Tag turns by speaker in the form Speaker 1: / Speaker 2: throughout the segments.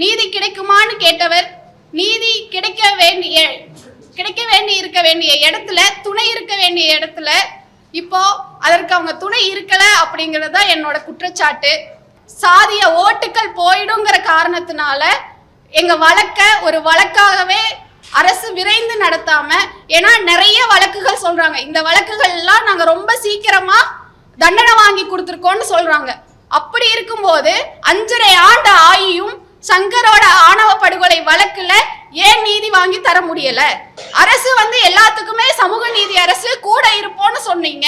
Speaker 1: நீதி கிடைக்குமான்னு கேட்டவர் நீதி கிடைக்க வேண்டிய கிடைக்க வேண்டி இருக்க வேண்டிய இடத்துல துணை இருக்க வேண்டிய இடத்துல இப்போ அதற்கு அவங்க துணை இருக்கல அப்படிங்கிறது தான் என்னோட குற்றச்சாட்டு. சாதிய ஓட்டுக்கள் போயிடுங்கிற காரணத்தினால எங்க வழக்க ஒரு வழக்காகவே அரசு விரைந்து நடத்தாம ஏன்னா நிறைய வழக்குகள் சொல்றாங்க. இந்த வழக்குகள் எல்லாம் நாங்க ரொம்ப சீக்கிரமா தண்டனை வாங்கி கொடுத்துருக்கோம்னு சொல்றாங்க. அப்படி இருக்கும்போது அஞ்சரை ஆண்டு ஆயும் சங்கரோட ஆணவ படுகொலை வழக்குல ஏன் நீதி வாங்கி தர முடியல? அரசு வந்து எல்லாத்துக்குமே சமூக நீதி அரசு கூட இருப்போம்னு சொன்னீங்க.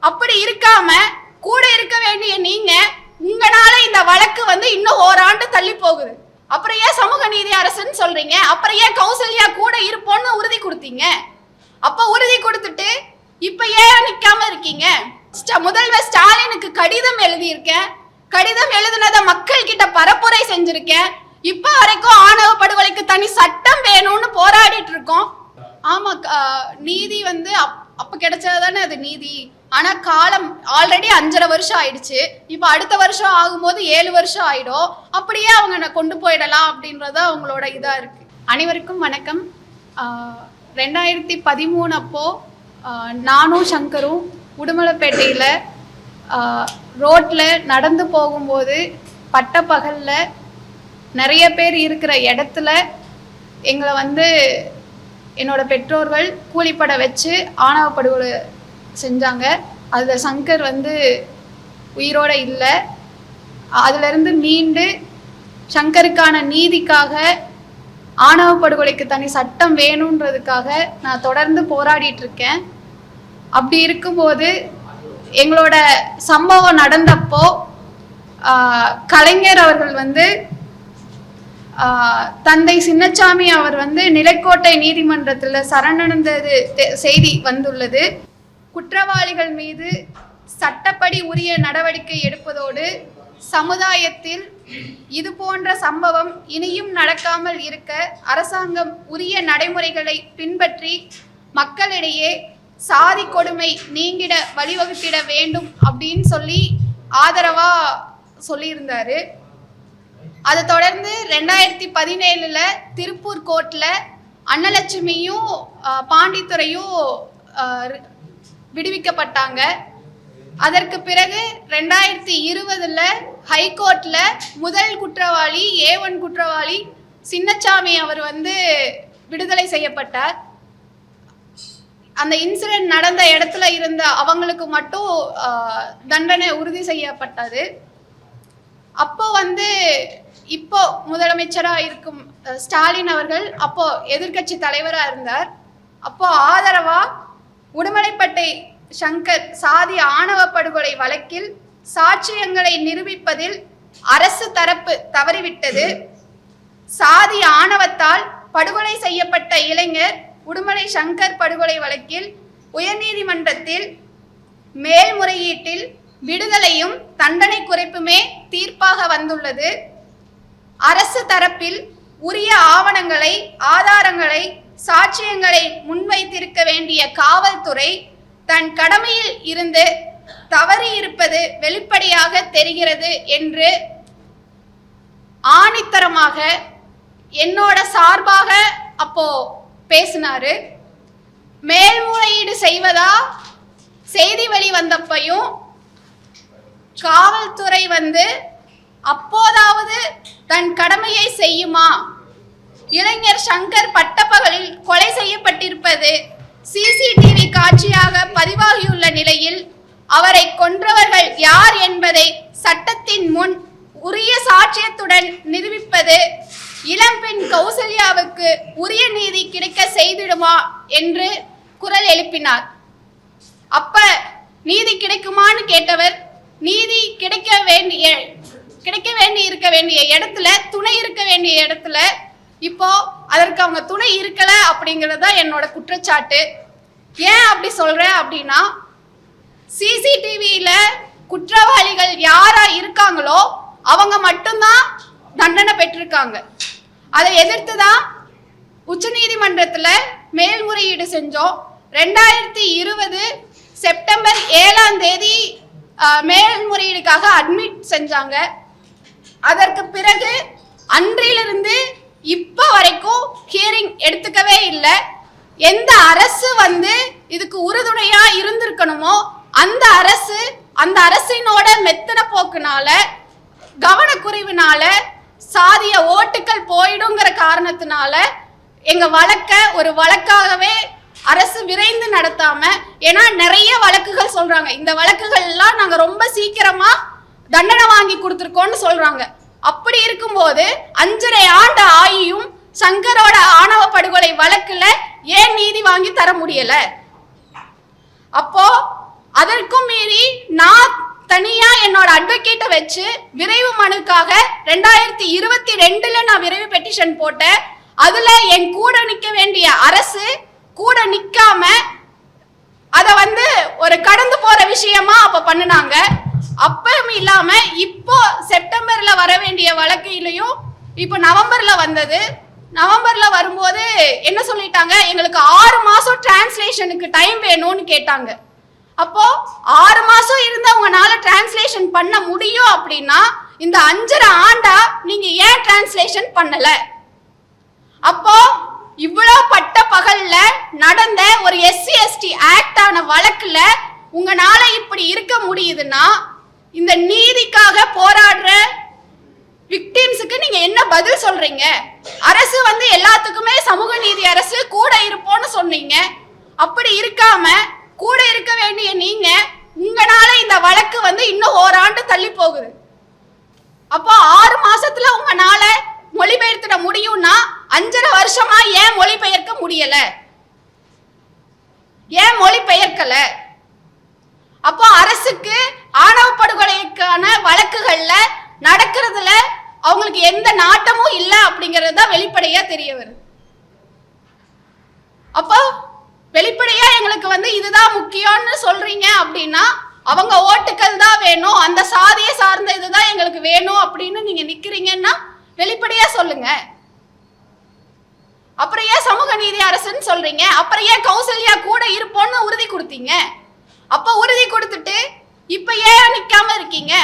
Speaker 1: அப்படி இருக்காம கூட இருக்க வேண்டிய நீங்க உங்களால இந்த வழக்கு வந்து இன்னும் ஓராண்டு தள்ளி போகுது. அப்புறம் ஏன் சமூக நீதி அரசுன்னு சொல்றீங்க? அப்புறம் ஏன் கௌசல்யா கூட இருப்போம்னு உறுதி கொடுத்தீங்க? அப்ப உறுதி கொடுத்துட்டு இப்ப ஏன் நிக்காம இருக்கீங்க? ஸ்ட- முதல்வர் ஸ்டாலினுக்கு கடிதம் எழுதியிருக்கேன். கடிதம் எழுதுனத மக்கள் கிட்ட பரப்புரை செஞ்சிருக்கேன். இப்ப வரைக்கும் ஆணவ படுகொலைக்கு தனி சட்டம் வேணும்னு போராடிட்டு இருக்கோம் ஆமா நீதி வந்து அப்ப கிடைச்சதானே அது நீதி. ஆனா காலம் ஆல்ரெடி அஞ்சரை வருஷம் ஆயிடுச்சு. இப்போ அடுத்த வருஷம் ஆகும்போது ஏழு வருஷம் ஆயிடும். அப்படியே அவங்க ந- கொண்டு போயிடலாம் அப்படின்றது அவங்களோட இதா இருக்கு. அனைவருக்கும் வணக்கம். ரெண்டாயிரத்தி பதிமூணு அப்போ நானும் சங்கரும் உடுமலைப்பேட்டையில் ரோட்டில் நடந்து போகும்போது பட்டப்பகலில் நிறைய பேர் இருக்கிற இடத்துல எங்களை வந்து என்னோட பெற்றோர்கள் கூலிப்பட வச்சு ஆணவ படுகொலை செஞ்சாங்க. அதில் சங்கர் வந்து உயிரோட இல்லை. அதிலிருந்து மீண்டு சங்கருக்கான நீதிக்காக ஆணவ படுகொலைக்கு தனி சட்டம் வேணுன்றதுக்காக நான் தொடர்ந்து போராடிட்டு இருக்கேன். அப்படி இருக்கும்போது எங்களோட சம்பவம் நடந்தப்போ கலைஞர் அவர்கள் வந்து தந்தை சின்னச்சாமி அவர் வந்து நிலைக்கோட்டை நீதிமன்றத்தில் சரணடைந்தது செய்தி வந்துள்ளது. குற்றவாளிகள் மீது சட்டப்படி உரிய நடவடிக்கை எடுப்பதோடு சமுதாயத்தில் இது போன்ற சம்பவம் இனியும் நடக்காமல் இருக்க அரசாங்கம் உரிய நடைமுறைகளை பின்பற்றி மக்களிடையே சாதி கொடுமை நீங்கிட வழிவகுத்திட வேண்டும் அப்படின்னு சொல்லி ஆதரவா சொல்லியிருந்தாரு. அதை தொடர்ந்து ரெண்டாயிரத்தி பதினேழுல திருப்பூர் கோர்ட்ல அன்னலட்சுமியும் பாண்டித்துறையும் விடுவிக்கப்பட்டாங்க. அதற்கு பிறகு ரெண்டாயிரத்தி இருபதுல ஹைகோர்ட்ல முதல் குற்றவாளி ஏ ஒன் குற்றவாளி சின்னச்சாமி அவர் வந்து விடுதலை செய்யப்பட்டார். அந்த இன்சிடென்ட் நடந்த இடத்துல இருந்த அவங்களுக்கு மட்டும் தண்டனை உறுதி செய்யப்பட்டது. அப்போ வந்து இப்போ முதலமைச்சரா இருக்கும் ஸ்டாலின் அவர்கள் அப்போ எதிர்க்கட்சி தலைவரா இருந்தார். அப்போ ஆதரவா உடுமலைப்பட்டை சங்கர் சாதி ஆணவ படுகொலை வழக்கில் சாட்சியங்களை நிரூபிப்பதில் அரசு தரப்பு தவறிவிட்டது. சாதி ஆணவத்தால் படுகொலை செய்யப்பட்ட இளைஞர் உடுமலை சங்கர் படுகொலை வழக்கில் உயர்நீதிமன்றத்தில் மேல்முறையீட்டில் விடுதலையும் தண்டனை குறைப்புமே தீர்ப்பாக வந்துள்ளது. அரசு தரப்பில் உரிய ஆவணங்களை ஆதாரங்களை சாட்சியங்களை முன்வைத்திருக்க வேண்டிய காவல்துறை தன் கடமையில் இருந்து தவறி இருப்பது வெளிப்படையாக தெரிகிறது என்று ஆணித்தரமாக என்னோட சார்பாக அப்போ பேசினாரு. மேல்முறையீடு செய்வதா? செய்தி வெளி வந்தப்பையும் காவல்துறை வந்து அப்போதாவது தன் கடமையை செய்யுமா? இளைஞர் சங்கர் பட்டப்பகலில் கொலை செய்யப்பட்டிருப்பது சிசிடிவி காட்சியாக பதிவாகியுள்ள நிலையில் அவரை கொன்றவர்கள் யார் என்பதை சட்டத்தின் முன் உரிய சாட்சியத்துடன் நிரூபிப்பது இளம்பெண் கௌசல்யாவுக்கு உரிய நீதி கிடைக்க செய்திடுமா என்று குரல் எழுப்பினார். அப்ப நீதி கிடைக்குமான்னு கேட்டவர் நீதி கிடைக்க வேண்டிய கிடைக்க வேண்டி இருக்க வேண்டிய இடத்துல துணை இருக்க வேண்டிய இடத்துல இப்போ அதற்கு அவங்க துணை இருக்கல அப்படிங்கிறது தான் என்னோட குற்றச்சாட்டு. ஏன் அப்படி சொல்றேன் அப்படின்னா சிசிடிவியில குற்றவாளிகள் யாரா இருக்காங்களோ அவங்க மட்டும்தான் தண்டனை பெற்றிருக்காங்க. அதை எதிர்த்து தான் உச்சநீதிமன்றத்தில் மேல்முறையீடு செஞ்சோம். ரெண்டாயிரத்தி இருபது செப்டம்பர் ஏழாம் தேதி மேல்முறையீடுக்காக அட்மிட் செஞ்சாங்க. அதற்கு பிறகு அன்றிலிருந்து இப்போ வரைக்கும் ஹியரிங் எடுத்துக்கவே இல்லை. எந்த அரசு வந்து இதுக்கு உறுதுணையா இருந்திருக்கணுமோ அந்த அரசு அந்த அரசினோட மெத்தன போக்குனால கவனக்குறைவுனால சாதிய ஓட்டுக்கள் போயிடுங்கிற காரணத்தினால எங்க வழக்க ஒரு வழக்காகவே அரசு விரைந்து நடத்தாம ஏன்னா நிறைய வழக்குகள் சொல்றாங்க. இந்த வழக்குகள் எல்லாம் நாங்க ரொம்ப சீக்கிரமா தண்டனை வாங்கி கொடுத்துருக்கோம்னு சொல்றாங்க. அப்படி இருக்கும்போது அஞ்சரை ஆண்டு ஆயும் சங்கரோட ஆணவ படுகொலை வழக்குல ஏன் நீதி வாங்கி தர முடியல? அப்போ அதற்கும் மீறி நான் தனியா என்னோட அட்வொகேட்டை வச்சு விரைவு மனுக்காக ரெண்டாயிரத்தி இருபத்தி ரெண்டுல நான் விரைவு பெட்டிஷன் போட்டேன். அதுல என் கூட நிக்க வேண்டிய அரசு கூட நிக்காம அத வந்து ஒரு கடந்து போற விஷயமா அப்ப பண்ணினாங்க. அப்பவும் இல்லாம இப்போ செப்டம்பர்ல வர வேண்டிய வழக்கிலையும் இப்போ நவம்பர்ல வந்தது. நவம்பர்ல வரும்போது என்ன சொல்லிட்டாங்க? எங்களுக்கு ஆறு மாசம் டிரான்ஸ்லேஷனுக்கு டைம் வேணும்னு கேட்டாங்க. அப்போ ஆறு மாசம் இருந்து அவங்கனால டிரான்ஸ்லேஷன் பண்ண முடியும் அப்படின்னா இந்த அஞ்சரை ஆண்டா நீங்க ஏன் டிரான்ஸ்லேஷன் பண்ணல? அப்போ இவ்வளோ பட்ட பகல்ல நடந்த ஒரு எஸ்சி எஸ்டி ஆக்ட் ஆன வழக்குல உங்களால இப்படி இருக்க முடியுதுன்னா இந்த நீதிக்காக போராடுற விக்டிம்ஸுக்கு நீங்க என்ன பதில் சொல்றீங்க? அரசு வந்து எல்லாத்துக்குமே சமூக நீதி அரசு கூட இருப்போம்னு சொன்னீங்க. அப்படி இருக்காம கூட இருக்க வேண்டிய நீங்க உங்களால இந்த வழக்கு வந்து இன்னும் ஓராண்டு தள்ளி போகுது. அப்போ ஆறு மாசத்துல உங்களால மொழிபெயர்த்திட முடியும்னா அஞ்சரை வருஷமா ஏன் மொழிபெயர்க்க முடியல? ஏன் மொழிபெயர்க்கல? அப்போ அரசுக்கு ஆணவ படுகொலைக்கான வழக்குகள்ல நடக்கிறதுல அவங்களுக்கு எந்த நாட்டமும் இல்லை அப்படிங்கிறது தான் வெளிப்படையா தெரிய வருது. அப்போ வெளிப்படையா எங்களுக்கு வந்து இதுதான் முக்கியம்னு சொல்றீங்க அப்படின்னா அவங்க ஓட்டுக்கள் தான் வேணும் அந்த சாதியை சார்ந்த இதுதான் எங்களுக்கு வேணும் அப்படின்னு நீங்க நிக்கிறீங்கன்னா வெளிப்படையா சொல்லுங்க. அப்புறம் ஏன் சமூக நீதி அரசுன்னு சொல்றீங்க? அப்புறம் ஏன் கௌசல்யா கூட இருப்போம்னு உறுதி கொடுத்தீங்க? அப்ப உறுதி கொடுத்துட்டு இப்ப ஏன் நிக்காம இருக்கீங்க?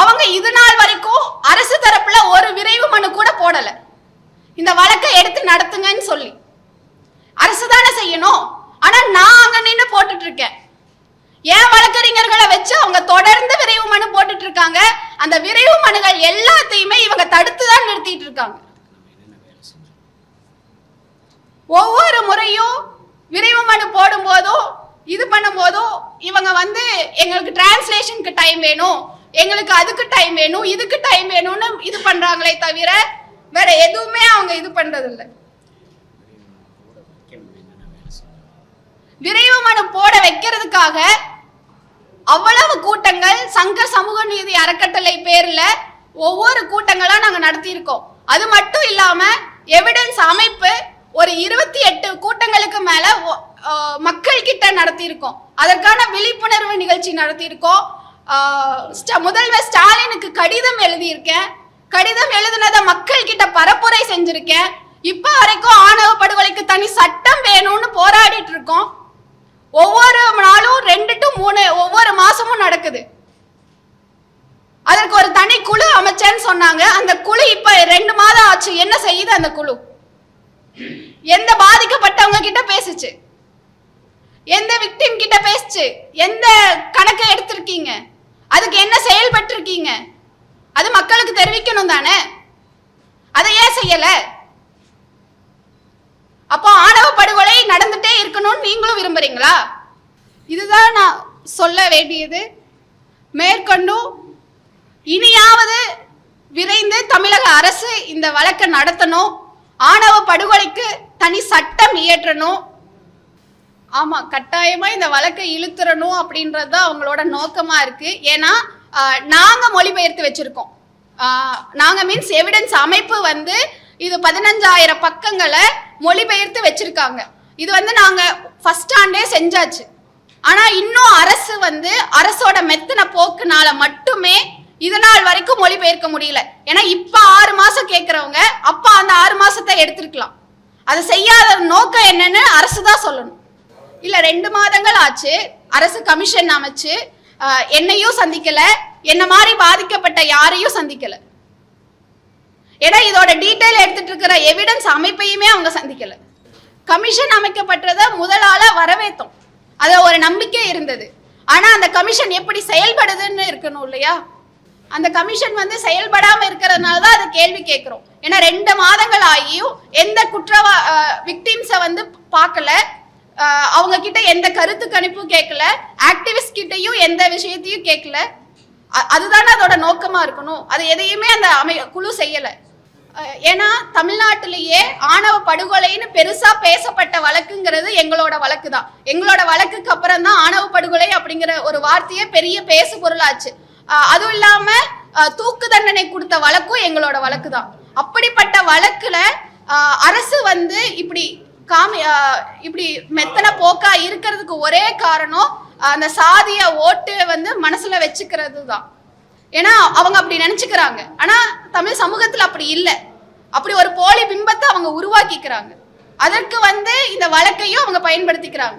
Speaker 1: அவங்க இது நாள் வரைக்கும் அரசு தரப்புல ஒரு விரைவு மனு கூட போடல. இந்த வழக்கை எடுத்து நடத்துங்கன்னு சொல்லி. அரசு தானே செய்யணும். ஆனா நான் அங்க நின்று போட்டுட்டு இருக்கேன் ஏன் வழக்கறிஞர்களை வச்சு அவங்க தொடர்ந்து விரைவு மனு போட்டுட்டு இருக்காங்க அந்த விரைவு மனுகள் எல்லாத்தையுமே இவங்க தடுத்து தான் நிறுத்திட்டு இருக்காங்க ஒவ்வொரு முறையும் விரைவு மனு போடும்போதும் இது பண்ணும்போதும் இவங்க வந்து எங்களுக்கு டிரான்ஸ்லேஷனுக்கு டைம் வேணும். எங்களுக்கு அதுக்கு டைம் வேணும் இதுக்கு டைம் வேணும்னு இது பண்றாங்களே தவிர வேற எதுவுமே அவங்க இது பண்றது இல்லை விரைவு மனு போட வைக்கிறதுக்காக அவ்வளவு கூட்டங்கள் சங்க சமூக நீதி அறக்கட்டளை பேர்ல ஒவ்வொரு கூட்டங்களா நாங்க நடத்தியிருக்கோம். அது மட்டும் இல்லாம எவிடன்ஸ் அமைப்பு ஒரு இருபத்தி எட்டு கூட்டங்களுக்கு மேல மக்கள் கிட்ட நடத்தியிருக்கோம். அதற்கான விழிப்புணர்வு நிகழ்ச்சி நடத்தியிருக்கோம். ஸ்ட- முதல்வர் ஸ்டாலினுக்கு கடிதம் எழுதியிருக்கேன். கடிதம் எழுதுனத மக்கள் கிட்ட பரப்புரை செஞ்சிருக்கேன். இப்ப வரைக்கும் ஆணவ படுகொலைக்கு தனி சட்டம் வேணும்னு போராடிட்டு இருக்கோம். ஒவ்வொரு நாளும் ரெண்டு டு மூணு ஒவ்வொரு மாசமும் நடக்குது. அதற்கு ஒரு தனி குழு அமைச்சேன்னு சொன்னாங்க. அந்த குழு இப்ப ரெண்டு மாதம் ஆச்சு. என்ன செய்யுது அந்த குழு? எந்த பாதிக்கப்பட்டவங்க கிட்ட பேசுச்சு? எந்த விக்டிம் கிட்ட பேசுச்சு? எந்த கணக்கை எடுத்திருக்கீங்க? அதுக்கு என்ன செயல்பட்டிருக்கீங்க? அது மக்களுக்கு தெரிவிக்கணும் தானே? அதை ஏன் செய்யல? அப்போ ஆணவ படுகொலை நடந்துட்டே இருக்கணும்னு நீங்களும் விரும்புறீங்களா? இதுதான் நான் சொல்ல வேண்டியது. மேற்கொண்டும் இனியாவது விரைந்து தமிழக அரசு இந்த வழக்கை நடத்தணும். ஆணவ படுகொலைக்கு தனி சட்டம் இயற்றணும். ஆமா கட்டாயமா இந்த வழக்கை இழுத்துறணும் அப்படின்றது தான் அவங்களோட நோக்கமா இருக்கு. ஏன்னா நாங்கள் மொழிபெயர்த்து வச்சுருக்கோம். நாங்கள் மீன்ஸ் எவிடன்ஸ் அமைப்பு வந்து இது பதினஞ்சாயிரம் பக்கங்களை மொழிபெயர்த்து வச்சுருக்காங்க. இது வந்து நாங்கள் ஃபர்ஸ்ட் ஸ்டாண்டே செஞ்சாச்சு. ஆனால் இன்னும் அரசு வந்து அரசோட மெத்தன போக்குனால மட்டுமே இது நாள் வரைக்கும் மொழிபெயர்க்க முடியல. ஏன்னா இப்போ ஆறு மாதம் கேட்குறவங்க அப்போ அந்த ஆறு மாதத்தை எடுத்துருக்கலாம். அதை செய்யாத நோக்கம் என்னன்னு அரசு தான் சொல்லணும். இல்லை ரெண்டு மாதங்கள் ஆச்சு. அரசு கமிஷன் அமைச்சு என்னையும் சந்திக்கல. என்ன மாதிரி பாதிக்கப்பட்ட யாரையும் சந்திக்கல. ஏன்னா இதோட டீட்டெயில் எடுத்துட்டு இருக்கிற எவிடன்ஸ் அமைப்பையுமே அவங்க சந்திக்கல. கமிஷன் அமைக்கப்பட்டதை முதலால வரவேத்தோம். அது ஒரு நம்பிக்கை இருந்தது. ஆனா அந்த கமிஷன் எப்படி செயல்படுதுன்னு இருக்கணும் இல்லையா? அந்த கமிஷன் வந்து செயல்படாம இருக்கிறதுனால தான் அதை கேள்வி கேட்கிறோம். ஏன்னா ரெண்டு மாதங்கள் ஆகியும் எந்த குற்றவா விக்டிம்ஸை வந்து பார்க்கல. அவங்க கிட்ட எந்த கருத்து கணிப்பும் கேட்கல ஆக்டிவிஸ்ட் கிட்டையும் எந்த விஷயத்தையும் கேட்கல அ- அதுதானே அதோட நோக்கமா இருக்கணும். அது எதையுமே அந்த அமை குழு செய்யல. ஏன்னா தமிழ்நாட்டிலேயே ஆணவ படுகொலைன்னு பெருசா பேசப்பட்ட வழக்குங்கிறது எங்களோட வழக்கு தான். எங்களோட வழக்குக்கு அப்புறம் தான் ஆணவ படுகொலை அப்படிங்கிற ஒரு வார்த்தையே பெரிய பேசு பொருளாச்சு. அதுவும் இல்லாம தூக்கு தண்டனை கொடுத்த வழக்கும் எங்களோட வழக்கு தான். அப்படிப்பட்ட வழக்குல அரசு வந்து இப்படி காமி இப்படி மெத்தன போக்கா இருக்கிறதுக்கு ஒரே காரணம் அந்த சாதிய ஓட்டு வந்து மனசுல வச்சுக்கிறது தான் ஏன்னா அவங்க அப்படி நினைச்சுக்கிறாங்க. ஆனா தமிழ் சமூகத்துல அப்படி இல்லை. அப்படி ஒரு போலி பிம்பத்தை அவங்க உருவாக்கிக்கிறாங்க. அதற்கு வந்து இந்த வழக்கையும் அவங்க பயன்படுத்திக்கிறாங்க.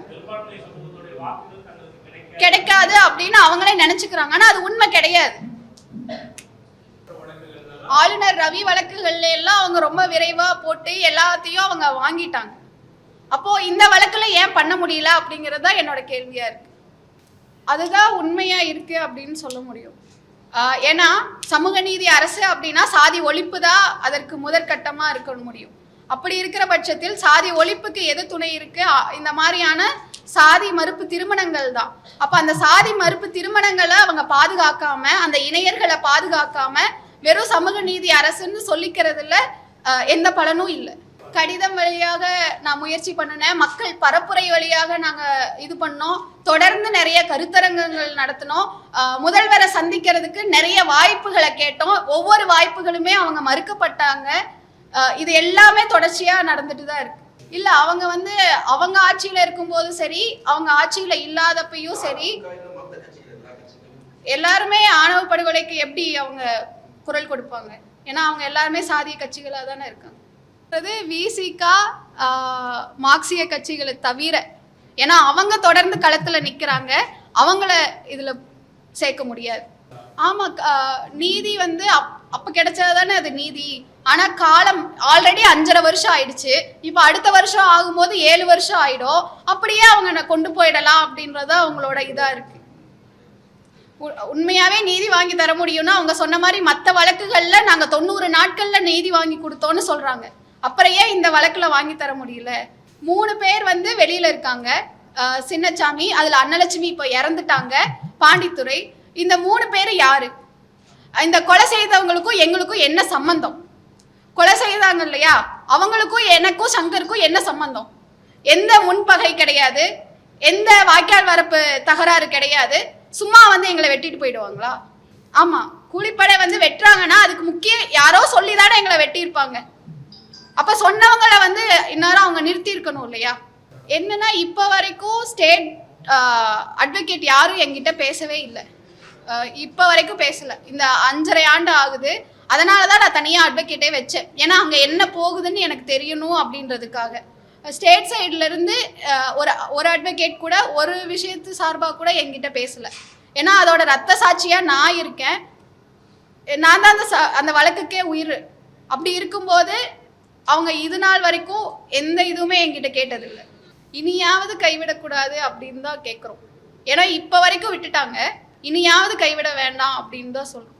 Speaker 1: கிடைக்காது அப்படின்னு அவங்களே நினைச்சுக்கிறாங்க. ஆனா அது உண்மை கிடையாது. ஆளுநர் ரவி வழக்குகள்ல எல்லாம் அவங்க ரொம்ப விரைவா போட்டு எல்லாத்தையும் அவங்க வாங்கிட்டாங்க. அப்போ இந்த வழக்குல ஏன் பண்ண முடியல அப்படிங்கிறது தான் என்னோட கேள்வியா இருக்கு. அதுதான் உண்மையா இருக்கு அப்படின்னு சொல்ல முடியும். ஏன்னா சமூக நீதி அரசு அப்படின்னா சாதி ஒழிப்பு தான் அதற்கு முதற்கட்டமா இருக்க முடியும். அப்படி இருக்கிற பட்சத்தில் சாதி ஒழிப்புக்கு எது துணை இருக்கு? இந்த மாதிரியான சாதி மறுப்பு திருமணங்கள் தான். அப்ப அந்த சாதி மறுப்பு திருமணங்களை அவங்க பாதுகாக்காம அந்த இணையர்களை பாதுகாக்காம வெறும் சமூக நீதி அரசுன்னு சொல்லிக்கிறதுல எந்த பலனும் இல்லை. கடிதம் வழியாக நான் முயற்சி பண்ணினேன். மக்கள் பரப்புரை வழியாக நாங்கள் இது பண்ணோம். தொடர்ந்து நிறைய கருத்தரங்கங்கள் நடத்தினோம். முதல்வரை சந்திக்கிறதுக்கு நிறைய வாய்ப்புகளை கேட்டோம். ஒவ்வொரு வாய்ப்புகளுமே அவங்க மறுக்கப்பட்டாங்க. இது எல்லாமே தொடர்ச்சியா நடந்துட்டு தான் இருக்கு. இல்லை அவங்க வந்து அவங்க ஆட்சியில் இருக்கும்போது சரி அவங்க ஆட்சியில் இல்லாதப்பையும் சரி எல்லாருமே ஆணவ படுகொலைக்கு எப்படி அவங்க குரல் கொடுப்பாங்க? ஏன்னா அவங்க எல்லாருமே சாதிய கட்சிகளாக தானே இருக்காங்க. அது விசிகா மார்க்சிய கட்சிகளை தவிர ஏன்னா அவங்க தொடர்ந்து களத்தில் நிற்கிறாங்க அவங்கள இதில் சேர்க்க முடியாது. ஆமாம் நீதி வந்து அப் அப்போ கிடைச்சது தானே அது நீதி. ஆனால் காலம் ஆல்ரெடி அஞ்சரை வருஷம் ஆயிடுச்சு. இப்போ அடுத்த வருஷம் ஆகும்போது ஏழு வருஷம் ஆயிடும். அப்படியே அவங்க ந- கொண்டு போயிடலாம் அப்படின்றது அவங்களோட இதாக இருக்கு. உ- உண்மையாவே நீதி வாங்கி தர முடியும்னா அவங்க சொன்ன மாதிரி மற்ற வழக்குகளில் நாங்கள் தொண்ணூறு நாட்களில் நீதி வாங்கி கொடுத்தோன்னு சொல்றாங்க. அப்புறம் ஏன் இந்த வழக்கில் வாங்கி தர முடியல? மூணு பேர் வந்து வெளியில இருக்காங்க. சின்னச்சாமி அதுல அன்னலட்சுமி இப்போ இறந்துட்டாங்க பாண்டித்துரை இந்த மூணு பேர் யாரு? இந்த கொலை செய்தவங்களுக்கும் எங்களுக்கும் என்ன சம்பந்தம்? கொலை செய்தாங்க இல்லையா? அவங்களுக்கும் எனக்கும் சங்கருக்கும் என்ன சம்பந்தம்? எந்த முன்பகை கிடையாது. எந்த வாய்க்கால் வரப்பு தகராறு கிடையாது. சும்மா வந்து எங்களை வெட்டிட்டு போயிடுவாங்களா? ஆமா. கூலிப்படை வந்து வெட்டுறாங்கன்னா அதுக்கு முக்கிய யாரோ சொல்லி தானே எங்களை வெட்டியிருப்பாங்க. அப்ப சொன்னவங்கள வந்து இந்நேரம் அவங்க நிறுத்தி இருக்கணும் இல்லையா? என்னன்னா இப்போ வரைக்கும் ஸ்டேட் அட்வொகேட் யாரும் என்கிட்ட பேசவே இல்லை. இப்போ வரைக்கும் பேசல. இந்த அஞ்சரை ஆண்டு ஆகுது. அதனால தான் நான் தனியாக அட்வொகேட்டே வச்சேன். ஏன்னா அங்கே என்ன போகுதுன்னு எனக்கு தெரியணும் அப்படின்றதுக்காக. ஸ்டேட் சைட்லேருந்து ஒரு ஒரு அட்வொகேட் கூட ஒரு விஷயத்து சார்பாக கூட என்கிட்ட பேசல. ஏன்னா அதோட ரத்த சாட்சியா நான் இருக்கேன். நான் தான் அந்த அந்த வழக்குக்கே உயிர். அப்படி இருக்கும்போது அவங்க இது நாள் வரைக்கும் எந்த இதுவுமே என்கிட்ட கேட்டதில்லை. இனியாவது கைவிடக்கூடாது அப்படின்னு தான் கேட்குறோம் ஏன்னா இப்போ வரைக்கும் விட்டுட்டாங்க. இனியாவது கைவிட வேண்டாம் அப்படின்னு தான் சொல்கிறோம்